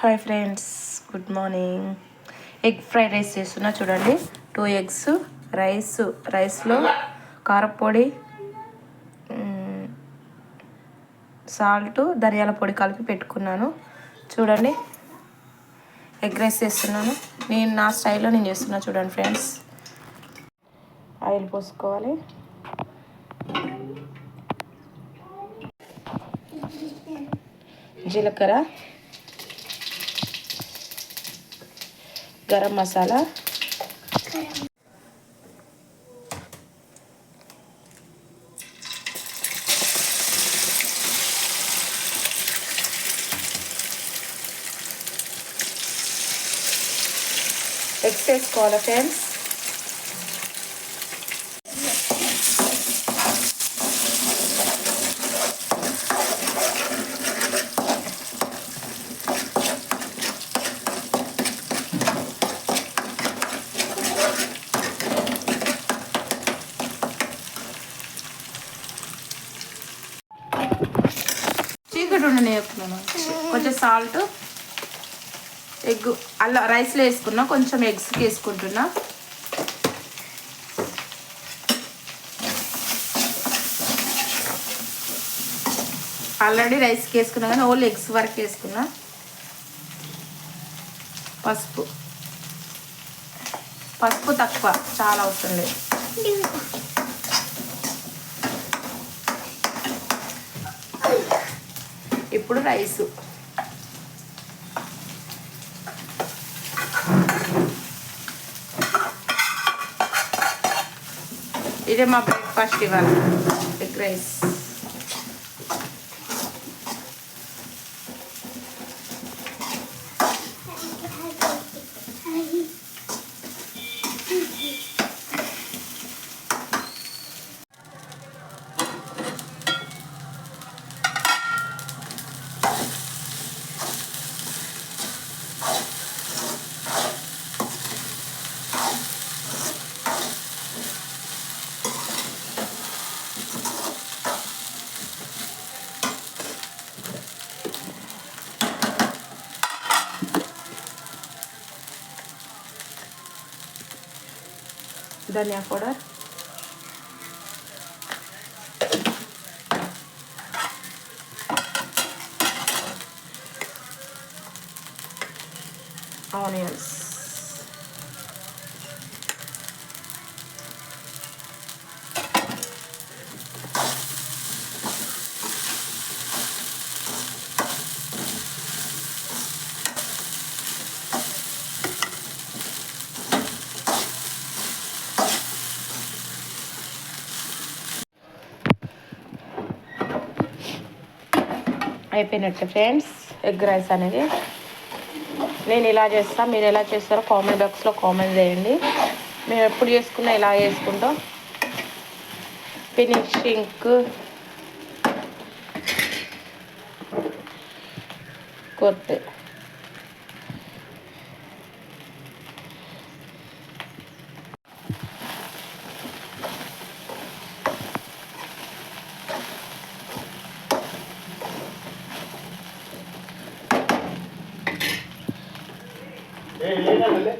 Hi friends good morning egg fried rice చేస్తున్నా చూడండి. Two eggs rice రైస్లో కారపొడి సాల్ట్ ధనియాల పొడి కలిపి పెట్టుకున్నాను. చూడండి ఎగ్ రైస్ చేస్తున్నాను. నేను నా స్టైల్లో నేను చేస్తున్నా చూడండి ఫ్రెండ్స్ ఆయిల్ పోసుకోవాలి. జీలకర్ర గరం మసాలా. ఎగ్స్ వేసుకోవాలి ఫ్రెండ్స్ చీకటి ఉండని కొంచెం సాల్ట్ ఎగ్ అల్లం రైస్లో వేసుకున్నా కొంచెం ఎగ్స్కి వేసుకుంటున్నా. ఆల్రెడీ రైస్కి వేసుకున్నా కానీ ఓన్లీ ఎగ్స్ వరకు వేసుకున్నా. పసుపు. పసుపు తక్కువ చాలా అవసరం లేదు. ఇప్పుడు రైసు. ఇదే మా బ్రేక్ఫాస్ట్ ఇవాళ ఎగ్ రైస్. धनिया पाउडर onions అయిపోయినట్టు ఫ్రెండ్స్ ఎగ్ రైస్ అనేది నేను ఇలా చేస్తాను మీరు ఎలా చేస్తారో కామెంట్ బాక్స్లో కామెంట్ చేయండి. మేము ఎప్పుడు చేసుకున్నా ఇలా చేసుకుంటాం? ఫినిషింగ్ కొత్త ఏ లేనా వెళ్ళే